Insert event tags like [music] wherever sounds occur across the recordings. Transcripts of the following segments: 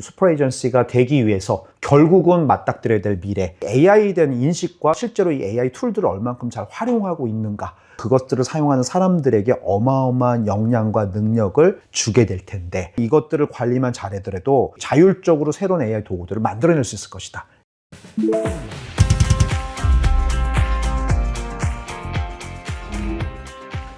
슈퍼 에이전시가 되기 위해서 결국은 맞닥뜨려야 될 미래 AI에 대한 인식과 실제로 이 AI 툴들을 얼만큼 잘 활용하고 있는가 그것들을 사용하는 사람들에게 어마어마한 역량과 능력을 주게 될 텐데 이것들을 관리만 잘하더라도 자율적으로 새로운 AI 도구들을 만들어낼 수 있을 것이다.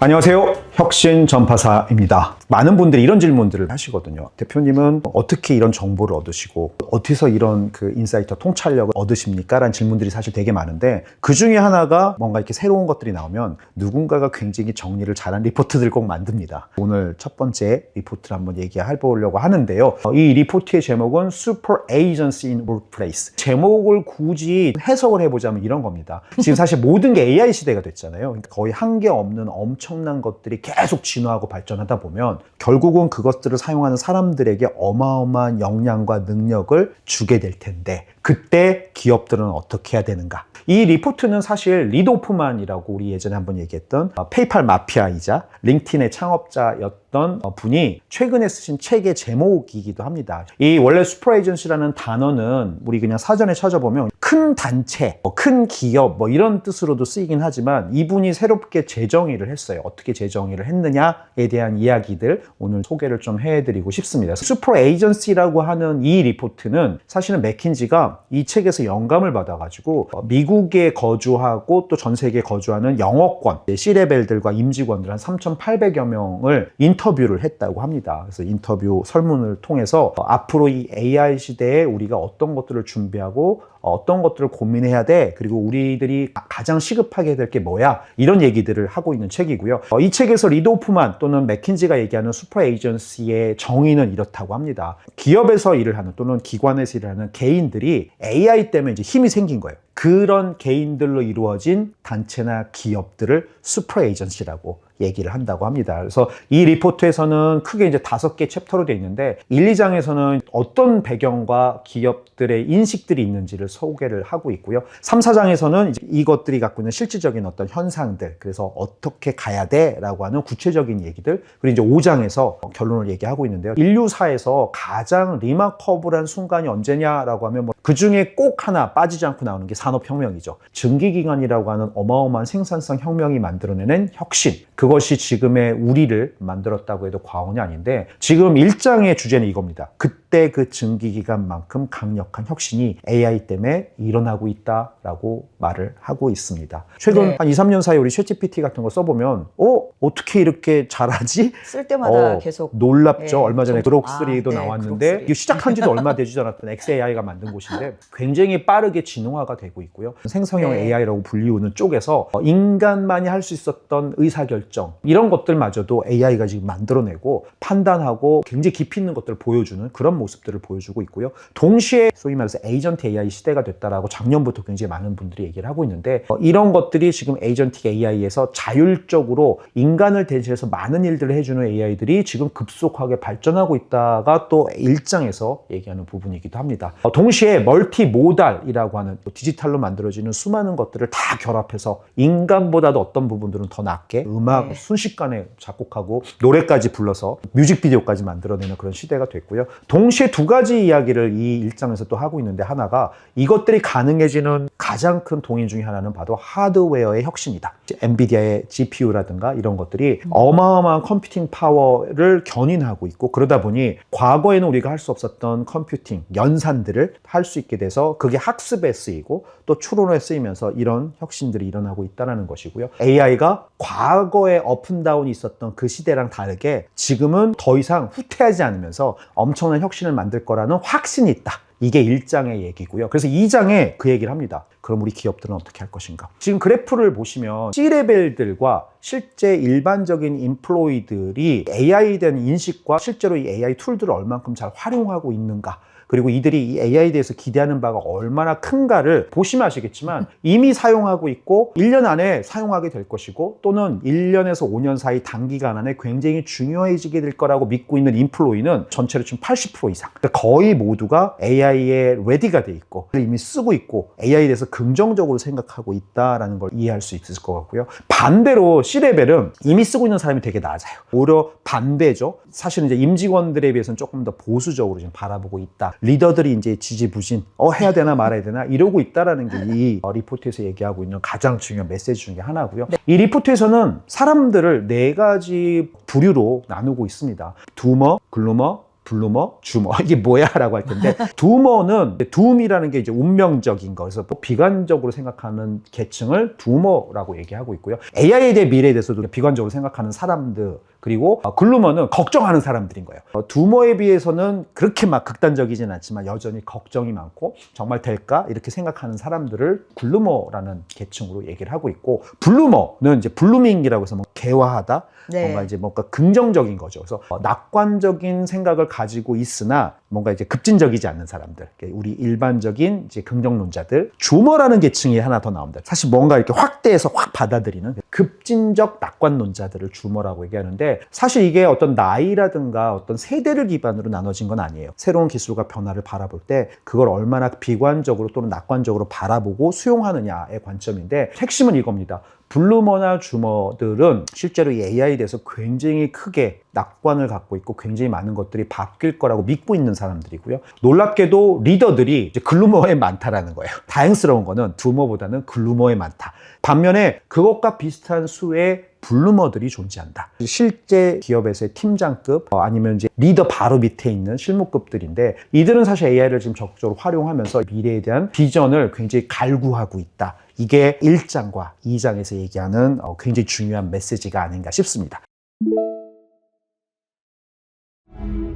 안녕하세요. 혁신 전파사입니다. 많은 분들이 이런 질문들을 하시거든요. 대표님은 어떻게 이런 정보를 얻으시고 어디서 이런 그 인사이터 통찰력을 얻으십니까? 라는 질문들이 사실 되게 많은데 그 중에 하나가 뭔가 이렇게 새로운 것들이 나오면 누군가가 굉장히 정리를 잘한 리포트들 꼭 만듭니다. 오늘 첫 번째 리포트를 한번 얘기해 보려고 하는데요. 어, 이 리포트의 제목은 Super Agency in Workplace. 제목을 굳이 해석을 해보자면 이런 겁니다. 지금 사실 모든 게 AI 시대가 됐잖아요. 그러니까 거의 한계 없는 엄청난 것들이 계속 진화하고 발전하다 보면 결국은 그것들을 사용하는 사람들에게 어마어마한 역량과 능력을 주게 될 텐데 그때 기업들은 어떻게 해야 되는가? 이 리포트는 사실 리드 오프만이라고 우리 예전에 한번 얘기했던 어, 페이팔 마피아이자 링틴의 창업자였던 어, 분이 최근에 쓰신 책의 제목이기도 합니다. 이 원래 슈퍼 에이전시라는 단어는 우리 그냥 사전에 찾아보면 큰 단체, 뭐큰 기업 뭐 이런 뜻으로도 쓰이긴 하지만 이분이 새롭게 재정의를 했어요. 어떻게 재정의를 했느냐에 대한 이야기들 오늘 소개를 좀 해드리고 싶습니다. 슈퍼 에이전시라고 하는 이 리포트는 사실은 맥킨지가 이 책에서 영감을 받아가지고 어, 미국에 거주하고 또 전 세계에 거주하는 영어권 C레벨들과 임직원들 한 3,800여 명을 인터 뷰를 했다고 합니다. 그래서 인터뷰 설문을 통해서 어, 앞으로 이 AI 시대에 우리가 어떤 것들을 준비하고 어, 어떤 것들을 고민해야 돼? 그리고 우리들이 가장 시급하게 될 게 뭐야? 이런 얘기들을 하고 있는 책이고요. 어, 이 책에서 리드 오프만 또는 맥킨지가 얘기하는 슈퍼 에이전시의 정의는 이렇다고 합니다. 기업에서 일을 하는 또는 기관에서 일을 하는 개인들이 AI 때문에 이제 힘이 생긴 거예요. 그런 개인들로 이루어진 단체나 기업들을 슈퍼 에이전시라고 얘기를 한다고 합니다. 그래서 이 리포트에서는 크게 이제 다섯 개 챕터로 되어 있는데 1, 2장에서는 어떤 배경과 기업들의 인식들이 있는지를 소개를 하고 있고요. 3, 4장에서는 이제 이것들이 갖고 있는 실질적인 어떤 현상들, 그래서 어떻게 가야 돼? 라고 하는 구체적인 얘기들, 그리고 이제 5장에서 결론을 얘기하고 있는데요. 인류사에서 가장 리마커블한 순간이 언제냐라고 하면 뭐 그 중에 꼭 하나 빠지지 않고 나오는 게 산업혁명이죠. 증기기관이라고 하는 어마어마한 생산성 혁명이 만들어내는 혁신. 그것이 지금의 우리를 만들었다고 해도 과언이 아닌데 지금 1장의 주제는 이겁니다. 그때 그 증기기관만큼 강력한 혁신이 AI 때문에 일어나고 있다라고 말을 하고 있습니다. 최근 네. 한 2, 3년 사이에 우리 챗GPT 같은 거 써보면 어? 어떻게 이렇게 잘하지? 쓸 때마다 어, 계속 놀랍죠. 네, 얼마 전에 좀- 그록3도 아, 네, 나왔는데 그록3. 이게 시작한 지도 얼마 되지 않았던 XAI가 만든 곳인데 굉장히 빠르게 진화가 되고 있고요. 생성형 네. AI라고 불리우는 쪽에서 어, 인간만이 할 수 있었던 의사결정 이런 것들마저도 AI가 지금 만들어내고 판단하고 굉장히 깊이 있는 것들을 보여주는 그런 모습들을 보여주고 있고요. 동시에 소위 말해서 에이전트 AI 시대 가 됐다라고 작년부터 굉장히 많은 분들이 얘기를 하고 있는데 어, 이런 것들이 지금 에이전틱 AI에서 자율적으로 인간을 대신해서 많은 일들을 해주는 AI들이 지금 급속하게 발전하고 있다가 또 일장에서 얘기하는 부분이기도 합니다. 어, 동시에 멀티모달이라고 하는 또 디지털로 만들어지는 수많은 것들을 다 결합해서 인간보다도 어떤 부분들은 더 낫게 음악 네. 순식간에 작곡하고 노래까지 불러서 뮤직비디오까지 만들어내는 그런 시대가 됐고요. 동시에 두 가지 이야기를 이 일장에서 또 하고 있는데 하나가 이것들이 가능해지는 가장 큰 동인 중에 하나는 바로 하드웨어의 혁신이다. 엔비디아의 GPU라든가 이런 것들이 어마어마한 컴퓨팅 파워를 견인하고 있고 그러다 보니 과거에는 우리가 할 수 없었던 컴퓨팅 연산들을 할 수 있게 돼서 그게 학습에 쓰이고 또 추론에 쓰이면서 이런 혁신들이 일어나고 있다는 것이고요. AI가 과거에 업앤다운이 있었던 그 시대랑 다르게 지금은 더 이상 후퇴하지 않으면서 엄청난 혁신을 만들 거라는 확신이 있다. 이게 1장의 얘기고요. 그래서 2장에 그 얘기를 합니다. 그럼 우리 기업들은 어떻게 할 것인가? 지금 그래프를 보시면 C레벨들과 실제 일반적인 인플로이들이 AI에 대한 인식과 실제로 이 AI 툴들을 얼만큼 잘 활용하고 있는가? 그리고 이들이 이 AI에 대해서 기대하는 바가 얼마나 큰가를 보시면 아시겠지만 이미 사용하고 있고 1년 안에 사용하게 될 것이고 또는 1년에서 5년 사이 단기간 안에 굉장히 중요해지게 될 거라고 믿고 있는 인플로이는 전체로 지금 80% 이상. 그러니까 거의 모두가 AI에 레디가 돼 있고 이미 쓰고 있고 AI에 대해서 긍정적으로 생각하고 있다라는 걸 이해할 수 있을 것 같고요. 반대로 C레벨은 이미 쓰고 있는 사람이 되게 낮아요. 오히려 반대죠. 사실은 이제 임직원들에 비해서는 조금 더 보수적으로 지금 바라보고 있다. 리더들이 이제 지지부진, 어, 해야 되나 말아야 되나 이러고 있다라는 게 이 리포트에서 얘기하고 있는 가장 중요한 메시지 중에 하나고요. 이 리포트에서는 사람들을 네 가지 부류로 나누고 있습니다. 두머, 글루머, 블루머, 주머 [laughs] 이게 뭐야라고 할 텐데 [laughs] 두머는 둠이라는 게 이제 운명적인 거 그래서 뭐 비관적으로 생각하는 계층을 두머라고 얘기하고 있고요. AI에 대해 미래에 대해서도 비관적으로 생각하는 사람들 그리고 어, 글루머는 걱정하는 사람들인 거예요. 어, 두머에 비해서는 그렇게 막 극단적이진 않지만 여전히 걱정이 많고 정말 될까 이렇게 생각하는 사람들을 글루머라는 계층으로 얘기를 하고 있고 블루머는 이제 블루밍이라고 해서 뭐 개화하다 네. 뭔가 이제 뭔가 긍정적인 거죠. 그래서 어, 낙관적인 생각을 가지고 있으나 뭔가 이제 급진적이지 않는 사람들, 우리 일반적인 이제 긍정론자들, 주머라는 계층이 하나 더 나옵니다. 사실 뭔가 이렇게 확대해서 확 받아들이는 급진적 낙관론자들을 주머라고 얘기하는데 사실 이게 어떤 나이라든가 어떤 세대를 기반으로 나눠진 건 아니에요. 새로운 기술과 변화를 바라볼 때 그걸 얼마나 비관적으로 또는 낙관적으로 바라보고 수용하느냐의 관점인데 핵심은 이겁니다. 블루머나 주머들은 실제로 이 AI에 대해서 굉장히 크게 낙관을 갖고 있고 굉장히 많은 것들이 바뀔 거라고 믿고 있는 사람들이고요. 놀랍게도 리더들이 이제 글루머에 많다라는 거예요. 다행스러운 거는 두머보다는 글루머에 많다. 반면에 그것과 비슷한 수의 블루머들이 존재한다. 실제 기업에서의 팀장급 어, 아니면 이제 리더 바로 밑에 있는 실무급들인데 이들은 사실 AI를 지금 적극적으로 활용하면서 미래에 대한 비전을 굉장히 갈구하고 있다. 이게 1장과 2장에서 얘기하는 어, 굉장히 중요한 메시지가 아닌가 싶습니다.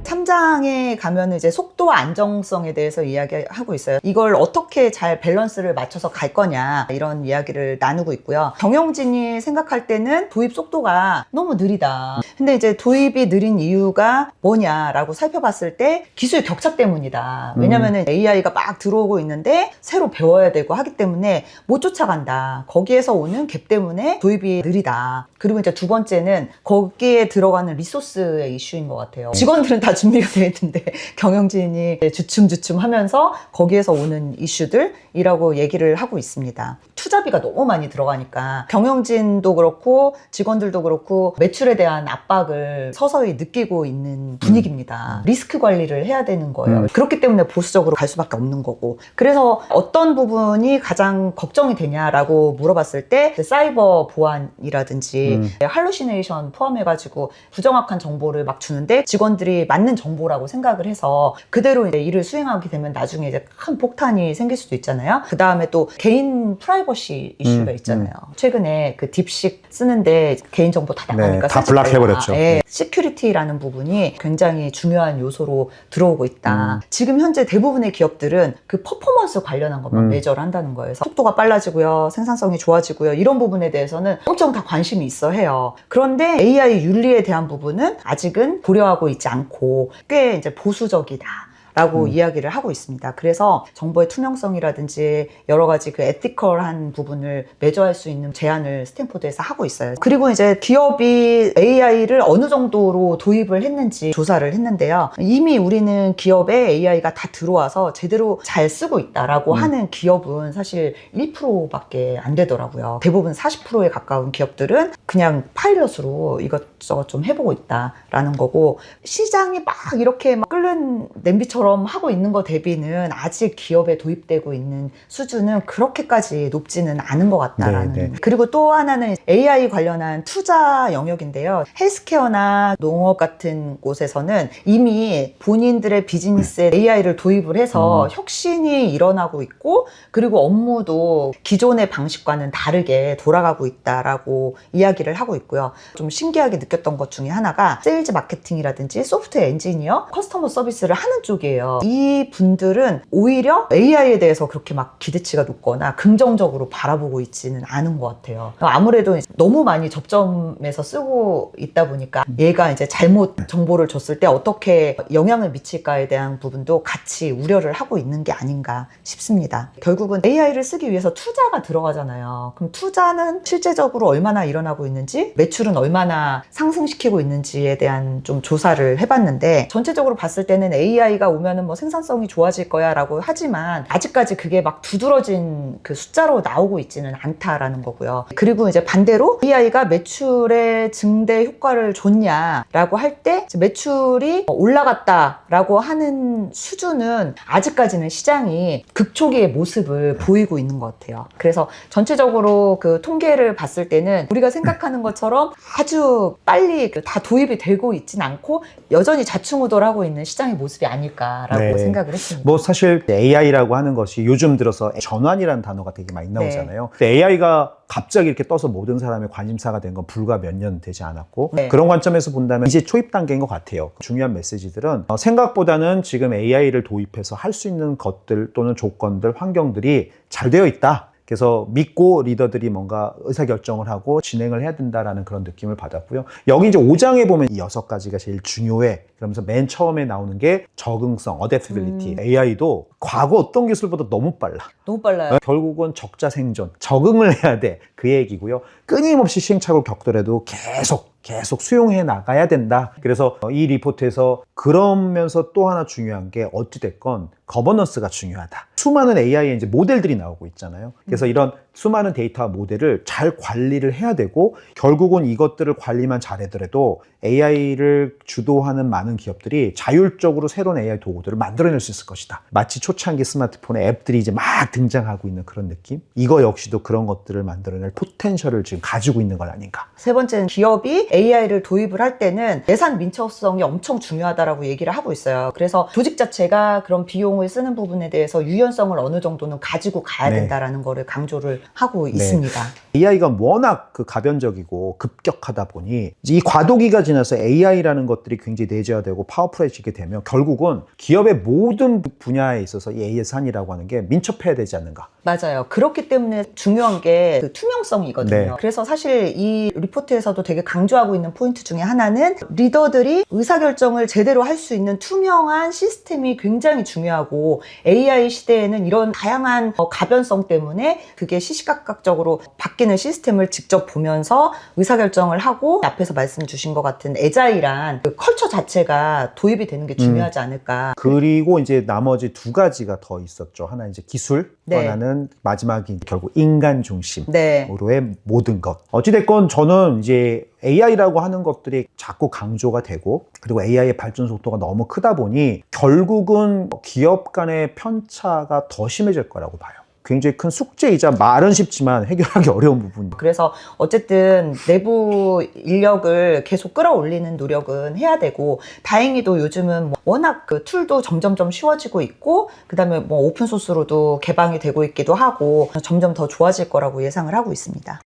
3장에 가면은 이제 속도와 안정성에 대해서 이야기하고 있어요. 이걸 어떻게 잘 밸런스를 맞춰서 갈 거냐 이런 이야기를 나누고 있고요. 경영진이 생각할 때는 도입 속도가 너무 느리다. 근데 이제 도입이 느린 이유가 뭐냐라고 살펴봤을 때 기술 격차 때문이다. 왜냐면은 AI가 막 들어오고 있는데 새로 배워야 되고 하기 때문에 못 쫓아간다. 거기에서 오는 갭 때문에 도입이 느리다. 그리고 이제 두 번째는 거기에 들어가는 리소스의 이슈인 것 같아요. 직원들은 다 준비가 되어 있는데 [laughs] 경영진이 주춤주춤 하면서 거기에서 오는 이슈들이라고 얘기를 하고 있습니다. 투자비가 너무 많이 들어가니까 경영진도 그렇고 직원들도 그렇고 매출에 대한 압박을 서서히 느끼고 있는 분위기입니다. 리스크 관리를 해야 되는 거예요. 음. 그렇기 때문에 보수적으로 갈 수밖에 없는 거고. 그래서 어떤 부분이 가장 걱정이 되냐라고 물어봤을 때 사이버 보안이라든지 음. 할루시네이션 포함해가지고 부정확한 정보를 막 주는데 직원들이 맞는 정보라고 생각을 해서 그대로 이제 일을 수행하게 되면 나중에 이제 큰 폭탄이 생길 수도 있잖아요. 그 다음에 또 개인 프라이버시 이슈가 음, 있잖아요. 최근에 그 딥식 쓰는데 개인 정보 다 네, 나가니까 다 사실 블락해버렸죠. 다, 예, 시큐리티라는 부분이 굉장히 중요한 요소로 들어오고 있다. 음. 지금 현재 대부분의 기업들은 그 퍼포먼스 관련한 것만 음. 매저를 한다는 거예요. 속도가 빨라지고요, 생산성이 좋아지고요, 이런 부분에 대해서는 엄청 다 관심이 있어 해요. 그런데 AI 윤리에 대한 부분은 아직은 고려하고 있지 않고 꽤 이제 보수적이다. 라고 음. 이야기를 하고 있습니다. 그래서 정보의 투명성이라든지 여러 가지 그 에티컬한 부분을 매저할 수 있는 제안을 스탠포드에서 하고 있어요. 그리고 이제 기업이 AI를 어느 정도로 도입을 했는지 조사를 했는데요. 이미 우리는 기업에 AI가 다 들어와서 제대로 잘 쓰고 있다라고 음. 하는 기업은 사실 1%밖에 안 되더라고요. 대부분 40%에 가까운 기업들은 그냥 파일럿으로 이것저것 좀 해보고 있다라는 거고 시장이 막 이렇게 막 끓는 냄비처럼 하고 있는 거 대비는 아직 기업에 도입되고 있는 수준은 그렇게까지 높지는 않은 것 같다라는. 네, 네. 그리고 또 하나는 AI 관련한 투자 영역인데요. 헬스케어나 농업 같은 곳에서는 이미 본인들의 비즈니스에 AI를 도입을 해서 음. 혁신이 일어나고 있고 그리고 업무도 기존의 방식과는 다르게 돌아가고 있다라고 이야기를 하고 있고요. 좀 신기하게 느꼈던 것 중에 하나가 세일즈 마케팅이라든지 소프트웨어 엔지니어, 커스터머 서비스를 하는 쪽 이에요. 이 분들은 오히려 AI에 대해서 그렇게 막 기대치가 높거나 긍정적으로 바라보고 있지는 않은 것 같아요. 아무래도 너무 많이 접점에서 쓰고 있다 보니까 얘가 이제 잘못 정보를 줬을 때 어떻게 영향을 미칠까에 대한 부분도 같이 우려를 하고 있는 게 아닌가 싶습니다. 결국은 AI를 쓰기 위해서 투자가 들어가잖아요. 그럼 투자는 실제적으로 얼마나 일어나고 있는지, 매출은 얼마나 상승시키고 있는지에 대한 좀 조사를 해봤는데 전체적으로 봤을 때는 AI가 오면은 뭐 생산성이 좋아질 거야라고 하지만 아직까지 그게 막 두드러진 그 숫자로 나오고 있지는 않다라는 거고요. 그리고 이제 반대로 AI가 매출의 증대 효과를 줬냐라고 할 때 매출이 올라갔다라고 하는 수준은 아직까지는 시장이 극초기의 모습을 보이고 있는 것 같아요. 그래서 전체적으로 그 통계를 봤을 때는 우리가 생각하는 것처럼 아주 빨리 그다 도입이 되고 있진 않고 여전히 자충우돌하고 있는 시장의 모습이 아닐까 라고 네. 생각을 했습니다. 뭐 사실 AI라고 하는 것이 요즘 들어서 전환이라는 단어가 되게 많이 나오잖아요. 근데 AI가 갑자기 이렇게 떠서 모든 사람의 관심사가 된 건 불과 몇 년 되지 않았고 네. 그런 관점에서 본다면 이제 초입 단계인 것 같아요. 중요한 메시지들은 어, 생각보다는 지금 AI를 도입해서 할 수 있는 것들 또는 조건들, 환경들이 잘 되어 있다. 그래서 믿고 리더들이 뭔가 의사결정을 하고 진행을 해야 된다라는 그런 느낌을 받았고요. 여기 이제 5장에 보면 이 여섯 가지가 제일 중요해. 그러면서 맨 처음에 나오는 게 적응성, adaptability. 음. AI도 과거 어떤 기술보다 너무 빨라. 너무 빨라요. 결국은 적자 생존, 적응을 해야 돼. 그 얘기고요. 끊임없이 시행착오를 겪더라도 계속 계속 수용해 나가야 된다. 그래서 이 리포트에서 그러면서 또 하나 중요한 게 어찌됐건 거버넌스가 중요하다. 수많은 AI의 이제 모델들이 나오고 있잖아요. 그래서 이런 수많은 데이터와 모델을 잘 관리를 해야 되고 결국은 이것들을 관리만 잘하더라도 AI를 주도하는 많은 기업들이 자율적으로 새로운 AI 도구들을 만들어낼 수 있을 것이다. 마치 초창기 스마트폰의 앱들이 이제 막 등장하고 있는 그런 느낌? 이거 역시도 그런 것들을 만들어낼 포텐셜을 지금 가지고 있는 건 아닌가. 세 번째는 기업이 AI를 도입을 할 때는 예산 민첩성이 엄청 중요하다라고 얘기를 하고 있어요. 그래서 조직 자체가 그런 비용을 쓰는 부분에 대해서 유연성을 어느 정도는 가지고 가야 네. 된다라는 거를 강조를 하고 있습니다. AI가 워낙 그 가변적이고 급격하다 보니 이 과도기가 지나서 AI라는 것들이 굉장히 내재화되고 파워풀해지게 되면 결국은 기업의 모든 분야에 있어서 이 예산이라고 하는 게 민첩해야 되지 않는가. 맞아요. 그렇기 때문에 중요한 게 그 투명성이거든요. 네. 그래서 사실 이 리포트에서도 되게 강조하고 있는 포인트 중에 하나는 리더들이 의사결정을 제대로 할 수 있는 투명한 시스템이 굉장히 중요하고 AI 시대에는 이런 다양한 어, 가변성 때문에 그게 시시각각적으로 바뀌는 시스템을 직접 보면서 의사결정을 하고 앞에서 말씀 주신 것 같은 에자일한 그 컬처 자체가 도입이 되는 게 중요하지 않을까. 그리고 이제 나머지 두 가지가 더 있었죠. 하나 이제 기술, 또 네. 하나는 마지막이 결국 인간 중심. 네. 으로의 모든 것. 어찌됐건 저는 이제 AI라고 하는 것들이 자꾸 강조가 되고 그리고 AI의 발전 속도가 너무 크다 보니 결국은 기업 간의 편차가 더 심해질 거라고 봐요. 굉장히 큰 숙제이자 말은 쉽지만 해결하기 [laughs] 어려운 부분이 그래서 어쨌든 내부 인력을 계속 끌어올리는 노력은 해야 되고 다행히도 요즘은 뭐 워낙 그 툴도 점점점 쉬워지고 있고 그다음에 뭐 오픈 소스로도 개방이 되고 있기도 하고 점점 더 좋아질 거라고 예상을 하고 있습니다.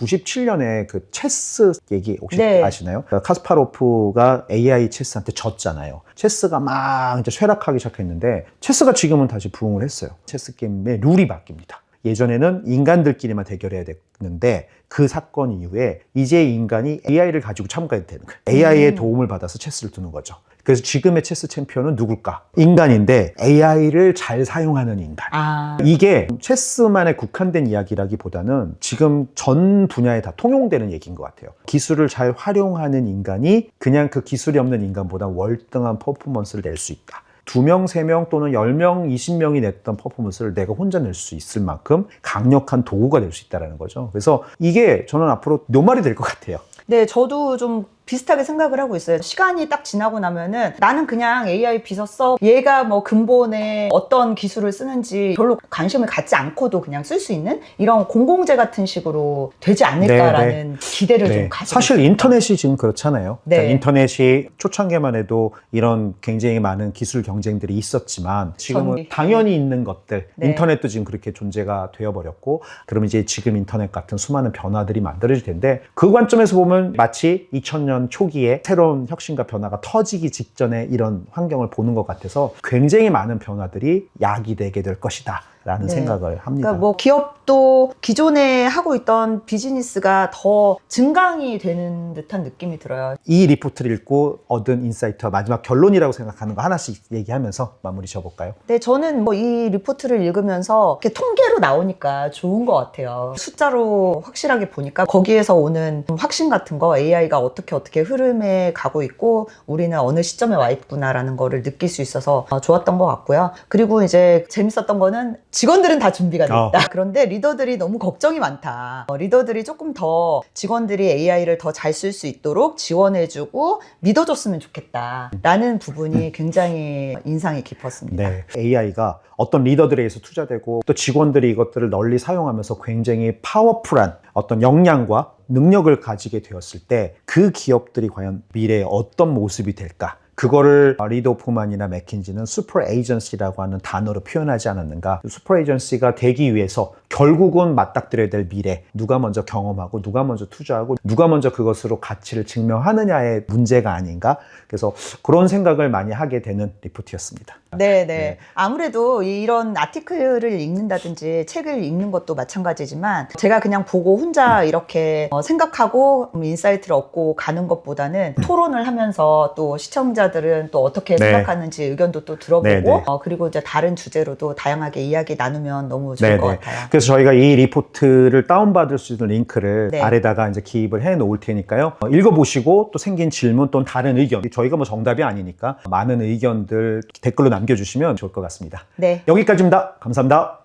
97년에 그 체스 얘기 혹시 네. 아시나요? 그러니까 카스파로프가 AI 체스한테 졌잖아요. 체스가 막 이제 쇠락하기 시작했는데 체스가 지금은 다시 부흥을 했어요. 체스 게임의 룰이 바뀝니다. 예전에는 인간들끼리만 대결해야 됐는데 그 사건 이후에 이제 인간이 AI를 가지고 참가해도 되는 거예요. AI의 음. 도움을 받아서 체스를 두는 거죠. 그래서 지금의 체스 챔피언은 누굴까? 인간인데 AI를 잘 사용하는 인간. 아, 이게 체스만에 국한된 이야기라기보다는 지금 전 분야에 다 통용되는 얘기인 것 같아요. 기술을 잘 활용하는 인간이 그냥 그 기술이 없는 인간보다 월등한 퍼포먼스를 낼 수 있다. 두 명, 세명 또는 열 명, 이십 명이 냈던 퍼포먼스를 내가 혼자 낼 수 있을 만큼 강력한 도구가 될 수 있다는 거죠. 그래서 이게 저는 앞으로 노말이 될 것 같아요. 네, 저도 좀 비슷하게 생각을 하고 있어요. 시간이 딱 지나고 나면은 나는 그냥 AI 비서 써. 얘가 뭐 근본에 어떤 기술을 쓰는지 별로 관심을 갖지 않고도 그냥 쓸 수 있는 이런 공공재 같은 식으로 되지 않을까라는 기대를 좀 가지고 네. 사실. 인터넷이 지금 그렇잖아요. 네. 그러니까 인터넷이 초창기만 해도 이런 굉장히 많은 기술 경쟁들이 있었지만 지금은 전기. 당연히 있는 것들 네. 인터넷도 지금 그렇게 존재가 되어버렸고 그럼 이제 지금 인터넷 같은 수많은 변화들이 만들어질 텐데 그 관점에서 보면 마치 2000년 초기에 새로운 혁신과 변화가 터지기 직전에 이런 환경을 보는 것 같아서 굉장히 많은 변화들이 야기되게 될 것이다. 않을까라는 네. 생각을 합니다. 그러니까 뭐 기업도 기존에 하고 있던 비즈니스가 더 증강이 되는 듯한 느낌이 들어요. 이 리포트를 읽고 얻은 인사이트와 마지막 결론이라고 생각하는 거 하나씩 얘기하면서 마무리 지어볼까요? 네, 저는 뭐 이 리포트를 읽으면서 이렇게 통계로 나오니까 좋은 것 같아요. 숫자로 확실하게 보니까 거기에서 오는 확신 같은 거 AI가 어떻게 어떻게 흐름에 가고 있고 우리는 어느 시점에 와 있구나라는 거를 느낄 수 있어서 어, 좋았던 것 같고요. 그리고 이제 재밌었던 거는 직원들은 다 준비가 됐다. 어. 그런데 리더들이 너무 걱정이 많다. 어, 리더들이 조금 더 직원들이 AI를 더 잘 쓸 수 있도록 지원해주고 믿어줬으면 좋겠다. 라는 부분이 굉장히 인상이 깊었습니다. 네. AI가 어떤 리더들에 의해서 투자되고 또 직원들이 이것들을 널리 사용하면서 굉장히 파워풀한 어떤 역량과 능력을 가지게 되었을 때 그 기업들이 과연 미래에 어떤 모습이 될까? 그거를 리더 오프만이나 맥킨지는 슈퍼 에이전시라고 하는 단어로 표현하지 않았는가? 슈퍼 에이전시가 되기 위해서 결국은 맞닥뜨려야 될 미래, 누가 먼저 경험하고 누가 먼저 투자하고 누가 먼저 그것으로 가치를 증명하느냐의 문제가 아닌가? 그래서 그런 생각을 많이 하게 되는 리포트였습니다. 네, 네. 네. 아무래도 이런 아티클을 읽는다든지 책을 읽는 것도 마찬가지지만 제가 그냥 보고 혼자 이렇게 어, 생각하고 음, 인사이트를 얻고 가는 것보다는 토론을 하면서 또 시청자들은 또 어떻게 네. 생각하는지 의견도 또 들어보고 네, 네. 어, 그리고 이제 다른 주제로도 다양하게 이야기 나누면 너무 좋을 네, 것 네. 같아요. 그래서 저희가 이 리포트를 다운받을 수 있는 링크를 네. 아래다가 이제 기입을 해 놓을 테니까요. 어, 읽어보시고 또 생긴 질문 또는 다른 의견, 저희가 뭐 정답이 아니니까 많은 의견들 댓글로 남겨주시면 좋을 것 같습니다. 네. 여기까지입니다. 감사합니다.